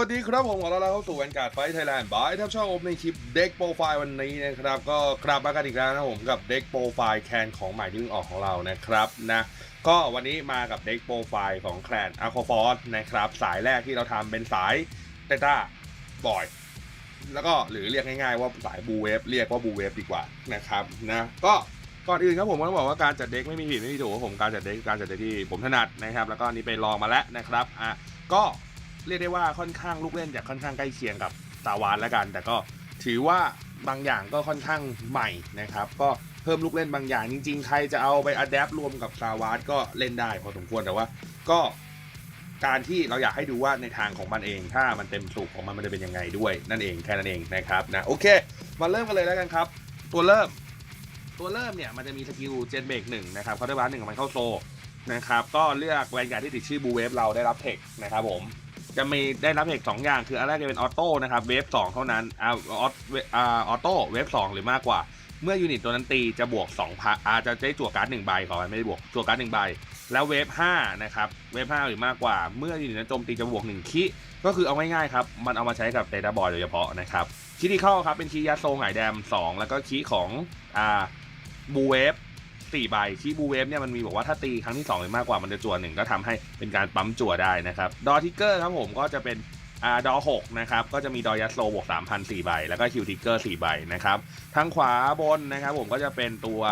สวัสดีครับผมขอต้อนรับเข้าสู่แวนการ์ดไฟไทยแลนด์บายทับช่องอมในคลิปเด็กโปรไฟล์วันนี้นะครับ ก็กลับมากันอีกแล้วนะครับผมกับเด็กโปรไฟล์แคนของใหม่ที่เพิ่งออกของเรานะครับนะก็วันนี้มากับเด็กโปรไฟล์ของแคลนอะคอฟอร์นะครับ สายแรกที่เราทำเป็นสายเตต้าบอย แล้วก็หรือเรียกง่ายๆว่าสายบูเวฟเรียกว่าบูเวฟดีกว่านะครับนะก็ก่อนอื่นครับผมก็ต้องบอกว่าการจัดเด็กไม่มีผิดไม่มีถูกครับผมการจัดเด็กการจัดเด็กที่ผมถนัดนะครับ แล้วก็นนี้ไปลองมาแล้วนะครับอะก็ เรียกได้ว่าค่อนข้างลูกเล่นจะค่อนข้างใกล้เคียงกับตาวานแล้วกัน แต่ก็ถือว่าบางอย่างก็ค่อนข้างใหม่นะครับ ก็เพิ่มลูกเล่นบางอย่าง จริง ๆ ใครจะเอาไปอัดแอปรวมกับตาวานก็เล่นได้พอสมควรแต่ว่าก็การที่เราอยากให้ดูว่าในทางของมันเอง ถ้ามันเต็มสูบของมันมันจะเป็นยังไงด้วยนั่นเองแค่นั้นเองนะครับนะโอเค มาเริ่มกันเลยแล้วกันครับ ตัวเริ่ม ตัวเริ่มเนี่ยมันจะมีสกิลเจนเบรกหนึ่งนะครับเขาได้บัฟหนึ่งของมันเข้าโซนะครับก็เลือกแวนการ์ดที่ติดชื่อบูเวฟเราได้รับเทคนะครับผม จะมีได้รับเทคสองอย่างคืออันแรกจะเป็นออโต้นะครับเวฟสองเท่านั้นอ่าอออ่าออโต้เวฟสองหรือมากกว่า เมื่อยูนิตตัวนั้นตีจะบวก2พันอาจจะได้จั่วการ์ดหนึ่งใบขอไม่ได้บวกจั่วการ์ดหนึ่งใบ แล้วเวฟ5นะครับเวฟ5หรือมากกว่า เมื่อยูนิตนั้นโจมตีจะบวก1คิก็คือเอาง่ายๆครับ มันเอามาใช้กับเตต้าบอยโดยเฉพาะนะครับคีที่เข้าครับเป็นคียาโซหงายแดม 2 แล้วก็คีของอ่าบูเวฟ สี่ใบคีบูเวฟเนี่ยมันมีบอกว่าถ้าตีครั้งที่2หรือมากกว่ามันจะจั่วหนึ่งก็ทำให้เป็นการปั๊มจั่วได้นะครับดอทิกเกอร์ครับผมก็จะเป็นอ่าดอหกนะครับก็จะมีดอยัสโลบวก3,000 4ใบแล้วก็คิวทิกเกอร์4ใบนะครับทางขวาบนนะครับผมก็จะเป็นตัว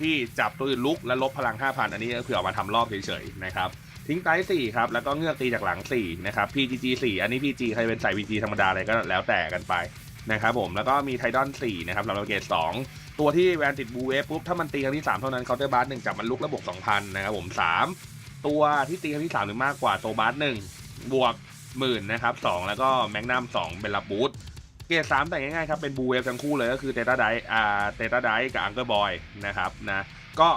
ที่จับตัวอื่นลุกและลบพลัง 5,000 อันนี้ก็คือเอามาทำรอบเฉยๆนะครับทิ้งไตสี่ครับแล้วก็เงือกตีจากหลัง4นะครับ PGG 4 อันนี้ PG ใครเป็นสาย PG ธรรมดาอะไรก็แล้วแต่กันไป นะครับผมแล้วก็มีไทดอน4นะครับลำเกต2ตัวที่แวนติดบูเวฟปุ๊บถ้ามันตีครั้งที่ 3 เท่านั้นเคาน์เตอร์บาร์หนึ่งจับมันลุกแล้วบ2,000นะครับผม 3 ตัวที่ตีครั้งที่ 3 หรือมากกว่าโตบาร์หนึ่งบวกหมื่นนะครับ2แล้วก็แมกนัม2เป็นรับบูทเกรดสามแต่งง่ายๆครับเป็นบูเวฟทั้งคู่เลยก็คือเตต้าไดอ่าเตต้าไดกับอังเกอร์บอยนะครับนะก็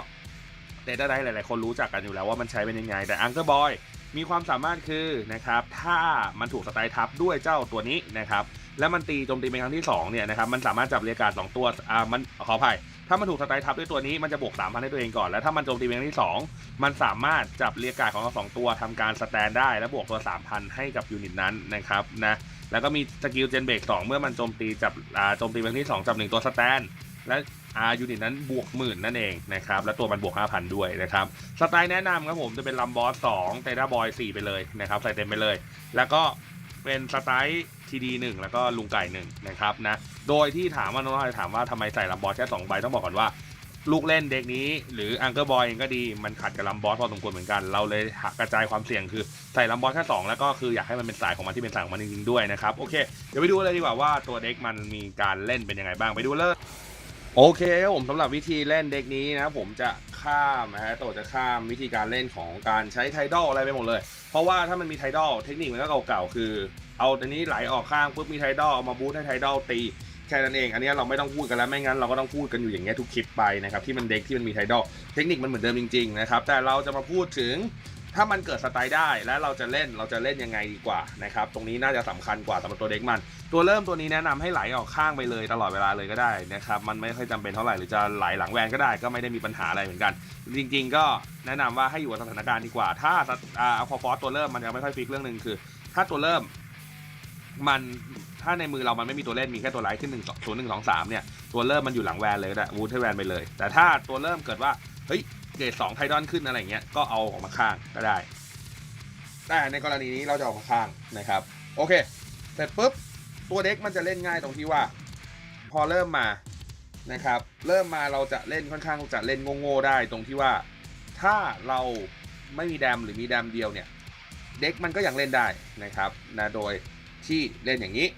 เตต้าไดหลายๆคนรู้จักกันอยู่แล้วว่ามันใช้เป็นยังไง แต่อังเกอร์บอยมีความสามารถคือนะครับถ้ามันถูกสไตล์ทับด้วยเจ้าตัวนี้นะครับ แล้วมันตีโจมตีเป็นครั้งที่2เนี่ยนะครับมันสามารถจับเรียการสองตัวอ่ามันขออภัยถ้ามันถูกสไตล์ทับด้วยตัวนี้มันจะบวก3,000ให้ตัวเองก่อน แล้วถ้ามันโจมตีเป็นครั้งที่2มันสามารถจับเรียการของเราสองตัวทำการสแตนได้ และบวกตัว3,000ให้กับยูนิตนั้นนะครับนะแล้วก็มีสกิลเจนเบรก2เมื่อมันโจมตีจับอ่าโจมตีเป็นครั้งที่2จับ1ตัวสแตนและอายูนิตนั้นบวกหมื่นนั่นเองนะครับและตัวมันบวก 5,000 ด้วยนะครับสไตล์แนะนำครับผมจะเป็นลัมบอส2เตต้าบอย 4 ไปเลยนะครับ ใส่เต็มไปเลย แล้วก็เป็นสไตล์ ทีดีหนึ่งแล้วก็ลุงไก่หนึ่งนะครับนะโดยที่ถามว่าน้องๆถามว่าทำไมใส่ลัมบอสแค่สองใบต้องบอกก่อนว่า ลูกเล่นเด็กนี้ หรืออังเกอร์บอยเองก็ดีมันขัดกับลัมบอสพอสมควรเหมือนกันเราเลยหักกระจายความเสี่ยงคือใส่ลัมบอสแค่สองแล้วก็คืออยากให้มันเป็นสายของมันที่เป็นสายของมันจริงๆด้วยนะครับโอเคเดี๋ยวไปดูเลยดีกว่าว่าตัวเด็กมันมีการเล่นเป็นยังไงบ้างไปดูเลย โอเคครับผมสำหรับวิธีเล่นเด็กนี้นะผมจะข้ามนะฮะตัวจะข้ามวิธีการเล่นของการใช้ไทดอลอะไรไปหมดเลย เพราะว่าถ้ามันมีไทดอลเทคนิคมันก็เก่าๆคือ เอาตัวนี้ไหลออกข้างปุ๊บมีไทดอลเอามาบูทให้ไทดอลตีแค่นั้นเอง อันนี้เราไม่ต้องพูดกันแล้วไม่งั้นเราก็ต้องพูดกันอยู่อย่างเงี้ยทุกคลิปไปนะครับที่มันเด็กที่มันมีไทดอลเทคนิคมันเหมือนเดิมจริงๆนะครับแต่เราจะมาพูดถึง ถ้ามันเกิดสไตล์ได้และเราจะเล่นเราจะเล่นยังไงดีกว่านะครับตรงนี้น่าจะสำคัญกว่าสำหรับตัวเด็กมัน ตัวเริ่มตัวนี้แนะนำให้ไหลออกข้างไปเลยตลอดเวลาเลยก็ได้นะครับมันไม่ค่อยจำเป็นเท่าไหร่หรือจะไหลหลังแวนก็ได้ก็ไม่ได้มีปัญหาอะไรเหมือนกัน จริง ๆ ก็แนะนำว่าให้อยู่กับสถานการณ์ดีกว่า ถ้าอ่าพอฟอสตัวเริ่มมันจะไม่ค่อยฟิกเรื่องหนึ่งคือ ถ้าตัวเริ่มมันถ้าในมือเรามันไม่มีตัวเล่นมีแค่ตัวไลท์ขึ้นหนึ่งศูนย์หนึ่งสองสามเนี่ยตัวเริ่มมันอยู่หลังแวนเลยก็ได้วูดให้แวนไปเลย แต่ถ้าตัวเริ่มเกิดว่า เฮ้ยเกรดสองไทดอนขึ้นอะไรเงี้ยก็เอาออกมาข้างก็ได้แต่ในกรณีนี้เราจะออกมาข้างนะครับ โอเค เสร็จปุ๊บ ตัวเด็กมันจะเล่นง่ายตรงที่ว่า พอเริ่มมานะครับ เริ่มมาเราจะเล่นค่อนข้างจะเล่นโง่ๆได้ตรงที่ว่า ถ้าเราไม่มีแดมหรือมีแดมเดียวเนี่ย เด็กมันก็ยังเล่นได้นะครับนะโดยที่เล่นอย่างนี้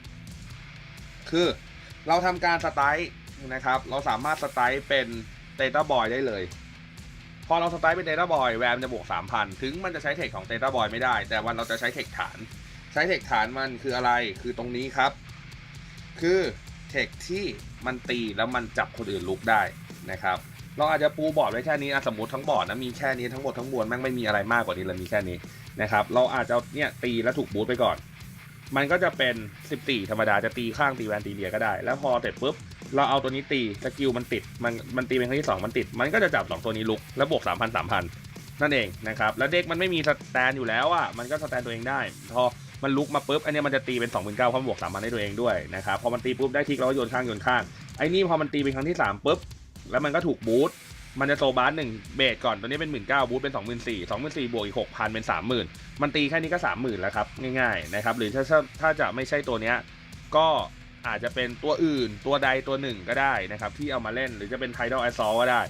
คือเราทำการสไตล์นะครับ เราสามารถสไตล์เป็นเตต้าบอยได้เลย พอเราสไตล์เป็นเตต้าบอยแวมจะบวก 3,000 ถึงมันจะใช้เทคของเตต้าบอยไม่ได้ แต่วันเราจะใช้เทคฐาน ใช้เทคฐานมันคืออะไรคือตรงนี้ครับ คือเทคที่มันตีแล้วมันจับคนอื่นลุกได้นะครับเราอาจจะปูบอร์ดไว้แค่นี้อะสมมติทั้งบอร์ดนะมีแค่นี้ทั้งหมดทั้งมวลแม่งไม่มีอะไรมากกว่านี้เลยมีแค่นี้นะครับเราอาจจะเนี่ยตีแล้วถูกบูทไปก่อน มันก็จะเป็น 14 ธรรมดาจะตีข้างตีแวนตีเลียก็ได้ แล้วพอเสร็จปุ๊บ เราเอาตัวนี้ตีสกิลมันติดมันมันตีเป็นครั้งที่2มันติด มันก็จะจับ 2 ตัวนี้ลุกแล้วบวก 3,000 3,000 นั่นเองนะครับแล้วเด็กมันไม่มีสแตนอยู่แล้วอะมันก็สแตนตัวเองได้พอมันลุกมาปุ๊บอันนี้มันจะตีเป็น29,000เพราะมันบวก3มันให้ตัวเองด้วยนะครับพอมันตีปุ๊บได้ทิกเราก็โยนข้างโยนข้างไอ้นี่พอมันตีเป็นครั้งที่3ปุ๊บแล้วมันก็ถูกบูทมันจะโซบาร์หนึ่งเบสก่อนตัวนี้เป็นหมื่นเก้าบูทเป็นสองหมื่นสี่สองหมื่นสี่บวกอีกหกพันเป็นสามหมื่นมันตีแค่นี้ก็สามหมื่นแล้วครับง่ายๆนะครับหรือถ้าถ้าจะไม่ใช่ตัวเนี้ยก็ อาจจะเป็นตัวอื่นตัวใดตัวหนึ่งก็ได้นะครับ ที่เอามาเล่นหรือจะเป็นไทดอลไอซอก็ได้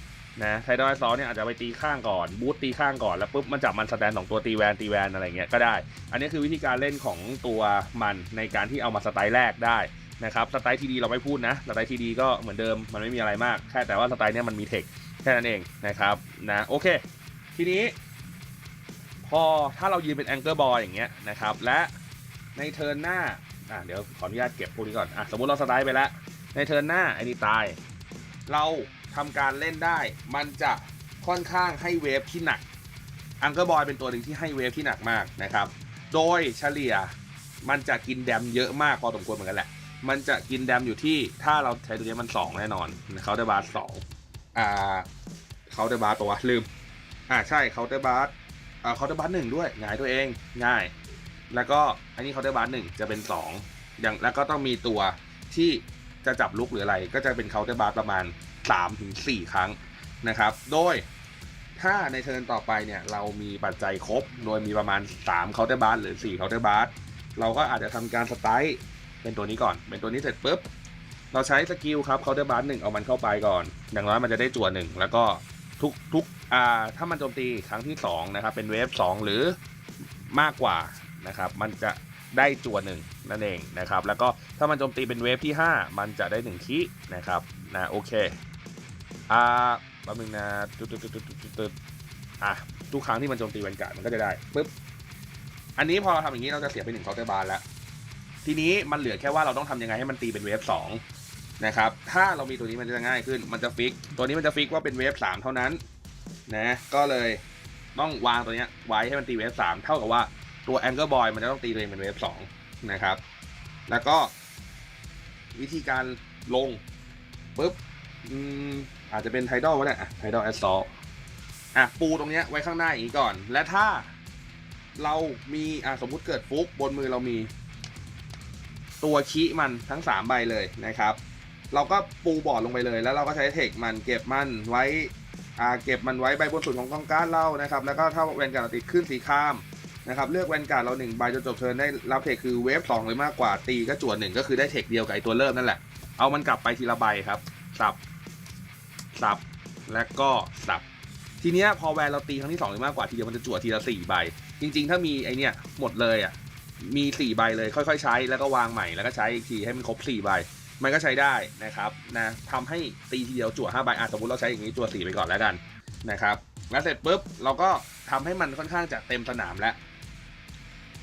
นะไทดอลไอซอเนี่ยอาจจะไปตีข้างก่อนบูทตีข้างก่อนแล้วปุ๊บมันจับมันสแตนสองตัวตีแวนตีแวนอะไรเงี้ยก็ได้ อันนี้คือวิธีการเล่นของตัวมันในการที่เอามาสไตล์แรกได้นะครับสไตล์ทีดีเราไม่พูดนะสไตล์ทีดีก็เหมือนเดิมมันไม่มีอะไรมาก แค่แต่ว่าสไตล์เนี้ยมันมีเทคแค่นั้นเองนะครับนะโอเค ทีนี้ พอถ้าเรายืนเป็นแองเกิลบอลอย่างเงี้ยนะครับและในเทิร์นหน้า อะเดี๋ยวขออนุญาตเก็บพวกนี้ก่อนอะสมมติเราสไตล์ไปแล้ว ในเทิร์นหน้าไอ้นี่ตาย เราทำการเล่นได้ มันจะค่อนข้างให้เวฟที่หนัก อังเกิลบอยเป็นตัวหนึ่งที่ให้เวฟที่หนักมากนะครับ โดยเฉลี่ยมันจะกินแดมเยอะมากพอสมควรเหมือนกันแหละ มันจะกินแดมอยู่ที่ถ้าเราใช้ตัวนี้มัน 2 แน่นอนเขาได้บาร์สองอ่าเขาได้บาร์ตัววะลืม อ่าใช่เขาได้บาร์อ่าเขาได้บาร์หนึ่งด้วยง่ายตัวเองง่าย แล้วก็อันนี้เขาได้บาร์หนึ่งจะเป็น2อย่างแล้วก็ต้องมีตัวที่จะจับลุกหรืออะไร ก็จะเป็นเขาน์เตอร์บาร์ประมาณ3-4ครั้งนะครับ โดยถ้าในเทิร์นต่อไปเนี่ยเรามีปัจจัยครบ โดยมีประมาณ3เคาน์เตอร์บาร์หรือ4เคาน์เตอร์บาร์เราก็อาจจะทำการสไตล์เป็นตัวนี้ก่อน เป็นตัวนี้เสร็จปุ๊บเราใช้สกิลครับเคาน์เตอร์บาร์หนึ่งเอามันเข้าไปก่อน อย่างน้อยมันจะได้จั่วหนึ่งแล้วก็ทุกทุกอ่าถ้ามันโจมตีครั้งที่2นะครับเป็นเวฟ2หรือมากกว่า นะครับมันจะได้จั่วหนึ่งนั่นเองนะครับแล้วก็ถ้ามันโจมตีเป็นเวฟที่ 5 มันจะได้1คีนะครับนะโอเคอ่าแป๊บนึงนะตึ๊ดตึ๊ดตึ๊ดตึ๊ดตึ๊ดอะทุกครั้งที่มันโจมตีแวนการ์ดมันก็จะได้ปุ๊บอันนี้พอเราทำอย่างนี้เราจะเสียไปหนึ่งเคาน์เตอร์บาร์แล้วทีนี้มันเหลือแค่ว่าเราต้องทำยังไงให้มันตีเป็นเวฟ2นะครับถ้าเรามีตัวนี้มันจะง่ายขึ้นมันจะฟิก ตัวนี้มันจะฟิกว่าเป็นเวฟ3เท่านั้นนะก็เลยต้องวางตัวนี้ไว้ให้มันตีเวฟ3เท่ากับว่า ตัว Angle Boy มันจะต้องตีตัวเองเป็นเวฟ2นะครับ แล้วก็วิธีการลงปุ๊บอาจจะเป็นไทดอลก็ได้อะไทดอลแอสซอลอะปูตรงเนี้ยไว้ข้างหน้าอย่างนี้ก่อน และถ้าเรามีอะสมมุติเกิดฟุกบนมือเรามี ตัวคีมันทั้ง 3 ใบเลยนะครับ เราก็ปูบอร์ดลงไปเลย แล้วเราก็ใช้เทคมันเก็บมันไว้อ่าเก็บมันไว้ใบบนสุดของกองการดเรานะครับ แล้วก็ถ้าแวนการติดขึ้นสีข้าม นะครับเลือกแวนการ์ดเราหนึ่งใบจนจบเทิร์นได้รับเทคคือเวฟสองหรือมากกว่าตีก็จวดหนึ่งก็คือได้เทคเดียวกับไอตัวเริ่มนั่นแหละ เอามันกลับไปทีละใบครับ สับ สับ และก็สับ ทีเนี้ยพอแวนเราตีครั้งที่สองหรือมากกว่าทีเดียวมันจะจวดทีละสี่ใบ จริง ๆ ถ้ามีไอเนี้ยหมดเลยอะ มี4ใบเลยค่อยๆ ใช้แล้วก็วางใหม่แล้วก็ใช้อีกทีให้มันครบ4ใบ มันก็ใช้ได้นะครับนะทำให้ตีทีเดียวจั่ว5ใบอะสมมติเราใช้อย่างนี้จั่ว4ไปก่อนแล้วกันนะครับแล้วเสร็จปุ๊บเราก็ทำให้มันค่อนข้างจะเต็มสนามแล้ว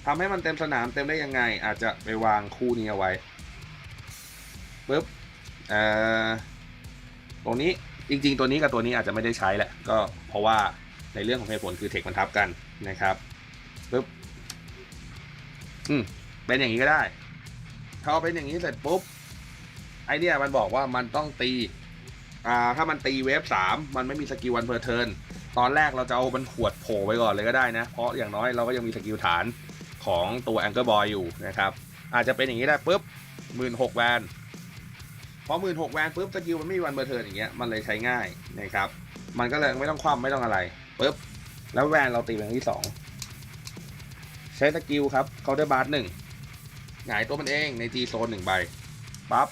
ทำให้มันเต็มสนามเต็มได้ยังไง อาจจะไปวางคู่นี้เอาไว้ปุ๊บเอ่อตรงนี้จริง ๆ ตัวนี้กับตัวนี้อาจจะไม่ได้ใช้แหละ ก็เพราะว่าในเรื่องของเหตุผลคือเทคมันทับกันนะครับปุ๊บอืมเป็นอย่างนี้ก็ได้ ถ้าเอาเป็นอย่างนี้เสร็จปุ๊บไอเนี่ยมันบอกว่ามันต้องตีอ่าถ้ามันตีเวฟสามมันไม่มีสกิลวันเพอร์เทิร์นตอนแรกเราจะเอามันขวดโผล่ไปก่อนเลยก็ได้นะ เพราะอย่างน้อยเราก็ยังมีสกิลฐาน ของตัวแองเกิลบอยอยู่นะครับ อาจจะเป็นอย่างนี้ได้ปุ๊บหมื่นหกแวนพอหมื่นหกแวนปุ๊บสกิลมันไม่มีวันเพอร์เทิร์นอย่างเงี้ยมันเลยใช้ง่ายนะครับมันก็เลยไม่ต้องคว่ำไม่ต้องอะไรปุ๊บแล้วแวนเราตีเป็นที่สองใช้สกิลครับเคาน์เตอร์บาร์หนึ่งหงายตัวมันเองใน G โซนหนึ่งใบปั๊บ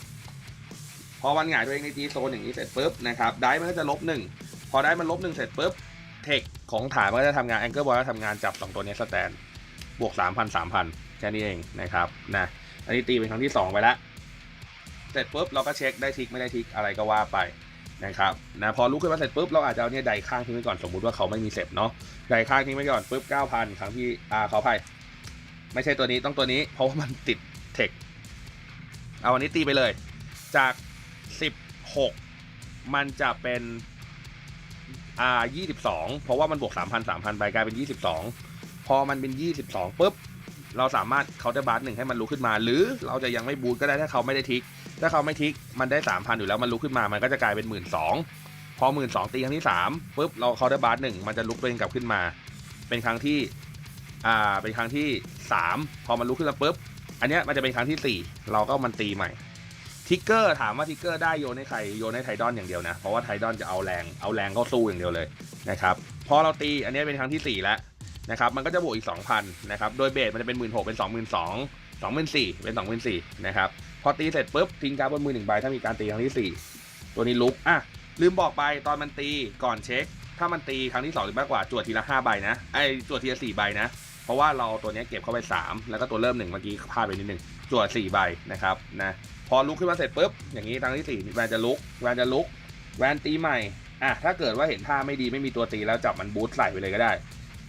พอมันหงายตัวเองใน G โซนอย่างนี้เสร็จปุ๊บนะครับได้มันก็จะลบหนึ่งพอได้มันลบหนึ่งเสร็จปุ๊บเทคของฐานมันก็จะทำงานแองเกิลบอลก็ทำงานจับสองตัวนี้สแตน บวกสามพันสามพันแค่นี้เองนะครับนะอันนี้ตีเป็นครั้งที่สองไปแล้วเสร็จปุ๊บเราก็เช็คได้ทิกไม่ได้ทิกอะไรก็ว่าไปนะครับนะพอลุกขึ้นมาเสร็จปุ๊บเราอาจจะเอาเนี่ยไดข้างทิ้งไว้ก่อนสมมุติว่าเขาไม่มีเสร็จเนาะไดข้างทิ้งไว้ก่อนปุ๊บ9,000 ครั้งที่อ่าเขาไพ่ไม่ใช่ตัวนี้ต้องตัวนี้เพราะว่ามันติดเทคเอาอันนี้ตีไปเลย จาก 16 มันจะเป็นอ่า22 เพราะว่ามันบวก 3,000 3,000 ไปกลายเป็น 22 พอมันเป็น 22ปุ๊บเราสามารถเคาน์เตอร์บาร์หนึ่งให้มันลุกขึ้นมา หรือเราจะยังไม่บูทก็ได้ถ้าเขาไม่ได้ทิก ถ้าเขาไม่ทิกมันได้ 3,000 อยู่แล้วมันลุกขึ้นมามันก็จะกลายเป็น12,000พอหมื่นสองตีครั้งที่สามปุ๊บเราเคาน์เตอร์บาร์หนึ่งมันจะลุกตัวเองกลับขึ้นมา เป็นครั้งที่อ่าเป็นครั้งที่ 3 พอมันลุกขึ้นมาปุ๊บอันนี้มันจะเป็นครั้งที่ 4 เราก็มันตีใหม่ทิกเกอร์ถามว่าทิกเกอร์ได้โยนให้ใครโยนให้ไทดอนอย่างเดียวนะเพราะว่าไทดอนจะเอาแรงเอาแรงเข้าสู้อย่างเดียวเลยนะครับพอเราตีอันนี้เป็นครั้งที่4แล้ว นะครับมันก็จะบวกอีก 2,000นะครับโดยเบสมันจะเป็น1 6 0 0เป็น22,000 24,000เป็น24,000นะครับพอตีเสร็จปุ๊บทิ้งการ์ดบนมือหนึ่งใบถ้ามีการตีครั้งที่ 4 ตัวนี้ลุกอะลืมบอกไปตอนมันตีก่อนเช็ค ถ้ามันตีครั้งที่ 2 หรือมากกว่าจวดทีละ5ใบนะไอ้จวดทีละ4ใบนะเพราะว่าเราตัวนี้เก็บเข้าไป 3 แล้วก็ตัวเริ่มหนึ่งเมื่อกี้พลาดไปนิดนึงจวด4ใบนะครับนะพอลุกขึ้นมาเสร็จปุ๊บอย่างนี้ครั้งที่4แวนจะลุกแวนจะลุกแวนตีใหม่อะถ้าเกิดว่าเห็นท่าไม่ดีไม่มีตัวตีแล้วจับมันบูทใส่ไปเลยก็ได้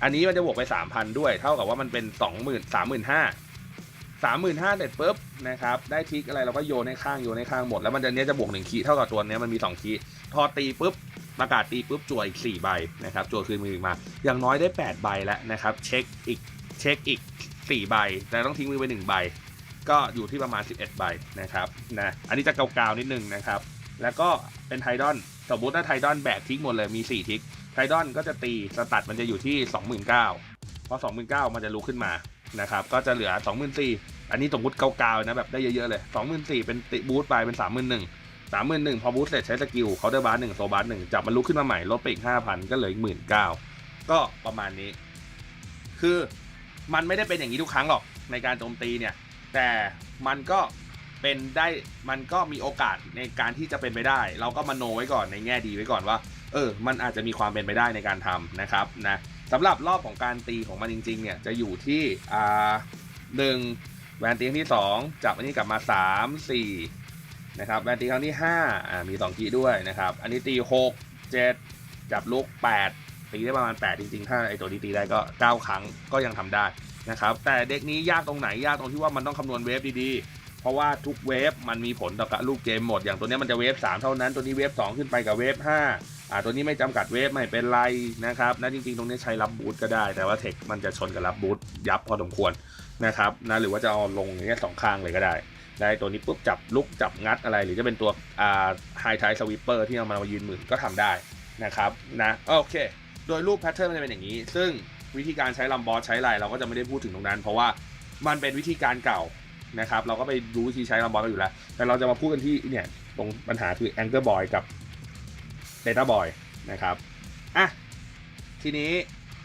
อันนี้มันจะบวกไป 3,000 ด้วย เท่ากับว่ามันเป็น 20,000 35,000 35,000เสร็จปุ๊บนะครับได้ทิกอะไรเราก็โยนให้ข้างโยนให้ข้างหมด แล้วมันจะเนี้ยจะบวก1คีเท่ากับตัวเนี้ยมันมี 2คีพอตีปุ๊บประกาศตีปุ๊บจั่วอีก 4 ใบนะครับจั่วคืนมือมา อย่างน้อยได้ 8 ใบแล้วนะครับเช็คอีกเช็คอีก 4 ใบ แต่ต้องทิ้งมือไป 1 ใบ ก็อยู่ที่ประมาณ 11 ใบนะครับนะอันนี้จะเกาๆนิดนึงนะครับแล้วก็เป็นไทดอนสมมติถ้าไทดอนแบกทิกหมดเลยมี 4 ทิก ไทดอนก็จะตีสตัดมันจะอยู่ที่ 29,000พอ29,000 มันจะลุกขึ้นมานะครับก็จะเหลือ 24,000 อันนี้สมมติเกาๆนะแบบได้เยอะๆเลย 24,000 เป็นติบูทไปเป็น 31,000สามหมื่นหนึ่งพอบูสเสร็จใช้สกิลเคาน์เตอร์บาร์หนึ่งโซบาร์หนึ่งจับมันลุกขึ้นมาใหม่ลดไปอีกห้าพันก็เหลืออีกหมื่นเก้าก็ประมาณนี้ คือมันไม่ได้เป็นอย่างนี้ทุกครั้งหรอกในการโจมตีเนี่ย แต่มันก็เป็นได้มันก็มีโอกาสในการที่จะเป็นไปได้ เราก็มาโนไว้ก่อนในแง่ดีไว้ก่อนว่า เออ มันอาจจะมีความเป็นไปได้ในการทำนะครับนะสำหรับรอบของการตีของมันจริงๆเนี่ยจะอยู่ที่อ่าหนึ่งแวนตีครั้งที่สองจับอันนี้กลับมาสามสี่นะครับแวนตีครั้งที่ห้าอ่ามีสองกีด้วยนะครับ อันนี้ตีหกเจ็ดจับลูกแปดตีได้ประมาณ 8 จริงๆ ถ้าไอตัวนี้ตีได้ก็ 9 ครั้งก็ยังทำได้นะครับแต่เด็กนี้ยากตรงไหนยากตรงที่ว่ามันต้องคำนวณเวฟดีๆ เพราะว่าทุกเวฟมันมีผลต่อกับลูกเกมหมดอย่างตัวนี้มันจะเวฟ3เท่านั้นตัวนี้เวฟ2ขึ้นไปกับเวฟ5 อ่าตัวนี้ไม่จำกัดเวฟไม่เป็นไรนะครับนะจริงๆ ตรงนี้ใช้รับบูทก็ได้ แต่ว่าเทคมันจะชนกับรับบูทยับพอสมควรนะครับนะหรือว่าจะเอาลงอย่างเงี้ยสองข้างเลยก็ได้ได้ตัวนี้ปุ๊บจับลุกจับงัดอะไร หรือจะเป็นตัวอ่าไฮไทสวิปเปอร์ที่เอามามายืนหมื่นก็ทำได้นะครับนะโอเค โดยรูปแพทเทิร์นมันจะเป็นอย่างนี้ ซึ่งวิธีการใช้ลัมบอสใช้อะไรเราก็จะไม่ได้พูดถึงตรงนั้น เพราะว่ามันเป็นวิธีการเก่านะครับเราก็ไปดูวิธีใช้ลัมบอสกันอยู่แล้ว แต่เราจะมาพูดกันที่เนี่ยตรงปัญหาคือแองเกอร์บอยกับ เดต้าบอยนะครับอะทีนี้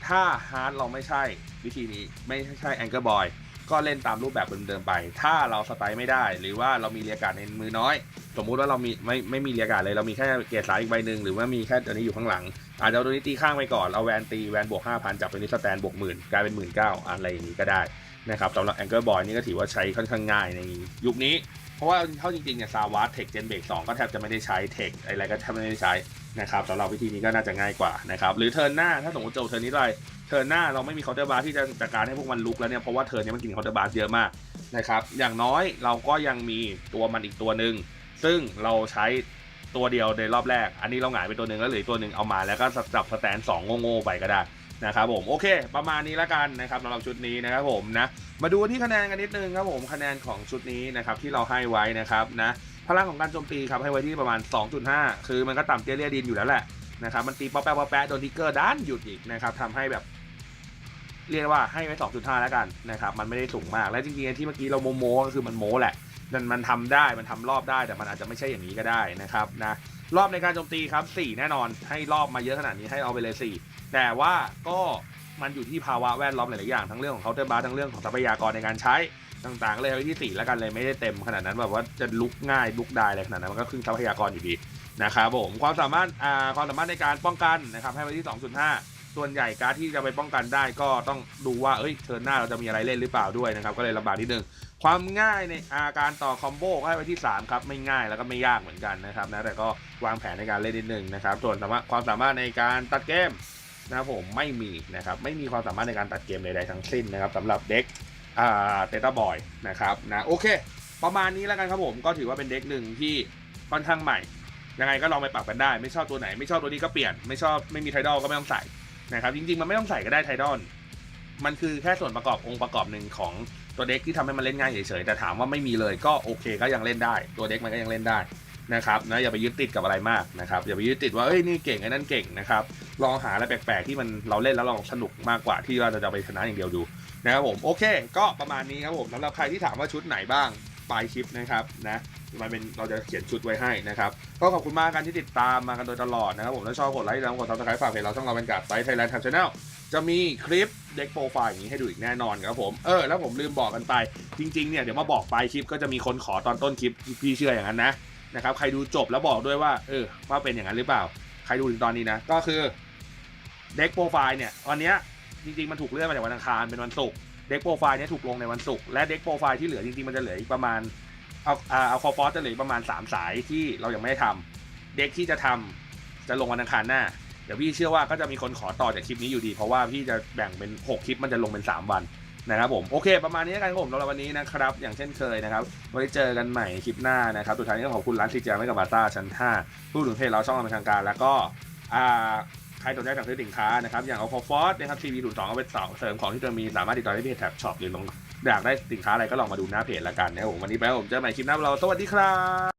ถ้าฮาร์ดเราไม่ใช่วิธีนี้ไม่ใช่แองเกอร์บอยก็เล่นตามรูปแบบเดิมๆไป ถ้าเราสไตล์ไม่ได้ หรือว่าเรามีเรียกาดในมือน้อย สมมุติว่าเรามีไม่ไม่มีเรียกาดเลย เรามีแค่เกียร์สายอีกใบหนึ่งหรือว่ามีแค่ตัวนี้อยู่ข้างหลัง อาจจะเอาตัวนี้ตีข้างไปก่อน เอาแวนตีแวนบวก5,000จับตัวนี้สแตนบวกหมื่นกลายเป็นหมื่นเก้าอะไรอย่างนี้ก็ได้นะครับสำหรับแองเกิลบอยนี่ก็ถือว่าใช้ค่อนข้างง่ายในยุคนี้ ราะว่าเท่าจริงๆเนี่ยซาวาเทคเจนเบรกสก็แทบจะไม่ได้ใช้เทคอะไรก็แทบไม่ได้ใช้นะครับสำหรับวิธีนี้ก็น่าจะง่ายกว่านะครับหรือเทิร์นหน้าถ้าสมมติเจอเทิร์นนี้ได้เทิร์นหน้าเราไม่มีเคาน์เตอร์บาร์ที่จะจัดการให้พวกมันลุกแล้วเนี่ยเพราะว่าเทิร์นนี้มันกินเคาน์เตอร์บาร์เยอะมากนะครับอย่างน้อยเราก็ยังมีตัวมันอีกตัวหนึ่งซึ่งเราใช้ตัวเดียวในรอบแรก อันนี้เราหงายไปตัวหนึ่งแล้วเหลือตัวหนึ่งเอามาแล้วก็จับสแตนสองโง่ๆไปก็ได้ นะครับผมโอเค ประมาณนี้ล้วกันนะครับสำหรับชุดนี้นะครับผมนะมาดูที่คะแนนกันนิดนึงครับผมคะแนนของชุดนี้นะครับที่เราให้ไว้นะครับนะพลังของการโจมตีครับให้ไว้ที่ประมาณ 2.5 คือมันก็ต่ำเตี้ยเรียดินอยู่แล้วแหละนะครับมันตีป๊อปแป๊ะป๊อปแป๊ะโดนทิกเกอร์ด้านหยุดอีกนะครับทำให้แบบเรียกว่าให้ไว้ 2.5 แล้วกันนะครับมันไม่ได้สูงมาก และจริงๆที่เมื่อกี้เราโมโมก็คือมันโมแหละมันมันทำได้มันทำรอบได้แต่มันอาจจะไม่ใช่อย่างนี้ก็ได้นะครับนะรอบในการโจมตีครับ 4 แน่นอนให้รอบมาเยอะขนาดนี้ให้เอาไปเลย 4 แต่ว่าก็มันอยู่ที่ภาวะแวดล้อมหลาย ๆ อย่าง ทั้งเรื่องของเคาน์เตอร์บาร์ทั้งเรื่องของทรัพยากรในการใช้ต่าง ๆ เลยไว้ที่แล้วกันเลยไม่ได้เต็มขนาดนั้นแบบว่าจะลุกง่ายลุกได้อะไรขนาดนั้นมันก็ครึ่งทรัพยากรอยู่ดีนะครับผมความสามารถอ่าความสามารถในการป้องกันนะครับให้ไว้ที่ 2.5 ส่วนใหญ่การที่จะไปป้องกันได้ก็ต้องดูว่าเอ้ยเทิร์นหน้าเราจะมีอะไรเล่นหรือเปล่าด้วยนะครับก็เลยลำบากนิดนึงความง่ายในอาการต่อคอมโบก็ให้ไว้ที่ 3 ครับไม่ง่ายแล้วก็ไม่ยากเหมือนกันนะครับนะแต่ก็วางแผนในการเล่นนิดนึงนะครับส่วนสามารถความสามารถในการตัดเกม นะครับผมไม่มีนะครับไม่มีความสามารถในการตัดเกมใดๆทั้งสิ้นนะครับสำหรับเด็กอ่าเตต้าบอยนะครับนะโอเค ประมาณนี้แล้วกันครับผมก็ถือว่าเป็นเด็กหนึ่งที่ค่อนข้างใหม่ ยังไงก็ลองไปปรับกันได้ ไม่ชอบตัวไหน ไม่ชอบตัวนี้ก็เปลี่ยน ไม่ชอบไม่มีไทดอลก็ไม่ต้องใส่นะครับจริงๆมันไม่ต้องใส่ก็ได้ไทดอลมันคือแค่ส่วนประกอบองค์ประกอบหนึ่งของตัวเด็กที่ทำให้มันเล่นง่ายเฉยๆแต่ถามว่าไม่มีเลยก็โอเคก็ยังเล่นได้ ตัวเด็กมันก็ยังเล่นได้ นะครับนะอย่าไปยึดติดกับอะไรมากนะครับอย่าไปยึดติดว่าเอ้ยนี่เก่งไอ้นั่นเก่งนะครับลองหาอะไรแปลกๆที่มันเราเล่นแล้วเราสนุกมากกว่าที่ว่าเราจะไปชนะอย่างเดียวดูนะครับผมโอเค ก็ประมาณนี้ครับผมสำหรับใครที่ถามว่าชุดไหนบ้างปลายคลิปนะครับนะมันเป็นเราจะเขียนชุดไว้ให้นะครับก็ขอบคุณมากกันที่ติดตามมากันโดยตลอดนะครับผมถ้าชอบกดไลค์แล้วกดซับสไครต์ฝากเพจเราช่องเราเป็นการไซต์ไทยแลนด์ทำชาแนลจะมีคลิปเด็กโปรไฟล์อย่างนี้ให้ดูอีกแน่นอนครับผมเออแล้วผมลืมบอกกันไปจริงๆเนี่ยเดี๋ยวมาบอกปลายคลิปก็จะมีคนขอตอนต้นคลิปพี่เชื่ออย่างนั้นนะ นะครับใครดูจบแล้วบอกด้วยว่าเออว่าเป็นอย่างนั้นหรือเปล่า ใครดูถึงตอนนี้นะ ก็คือเด็กโปรไฟล์เนี่ยวันนี้จริงๆมันถูกเลื่อนมาจากวันอังคารเป็นวันศุกร์เด็กโปรไฟล์เนี่ยถูกลงในวันศุกร์และเด็กโปรไฟล์ที่เหลือจริงๆมันจะเหลืออีกประมาณเอาเอาเอาคอฟอสจะเหลือประมาณ 3 สายที่เรายังไม่ได้ทำเด็กที่จะทำจะลงวันอังคารหน้าเดี๋ยวพี่เชื่อว่าก็จะมีคนขอต่อจากคลิปนี้อยู่ดี เพราะว่าพี่จะแบ่งเป็น 6 คลิปมันจะลงเป็น 3 วัน นะครับผมโอเค ประมาณนี้แล้วกันครับผมสำหรับวันนี้นะครับ อย่างเช่นเคยนะครับไว้เจอกันใหม่คลิปหน้านะครับสุดท้ายนี้ก็ขอบคุณร้านซีเจไม่กับบาซ่าชั้น 5 ผู้ถึงเพจเราช่องทางการ แล้วก็อ่าใครสนใจสั่งซื้อสินค้านะครับอย่างเอาคอฟอสนะครับทีวีศูนย์สองเอาไปต่อเสริมของที่ตัวมีสามารถติดต่อได้ที่เพจแท็บช็อปหรือลงอยากได้สินค้าอะไรก็ลองมาดูหน้าเพจละกันนะครับผมวันนี้ไปผมเจอใหม่คลิปหน้าเราสวัสดีครับ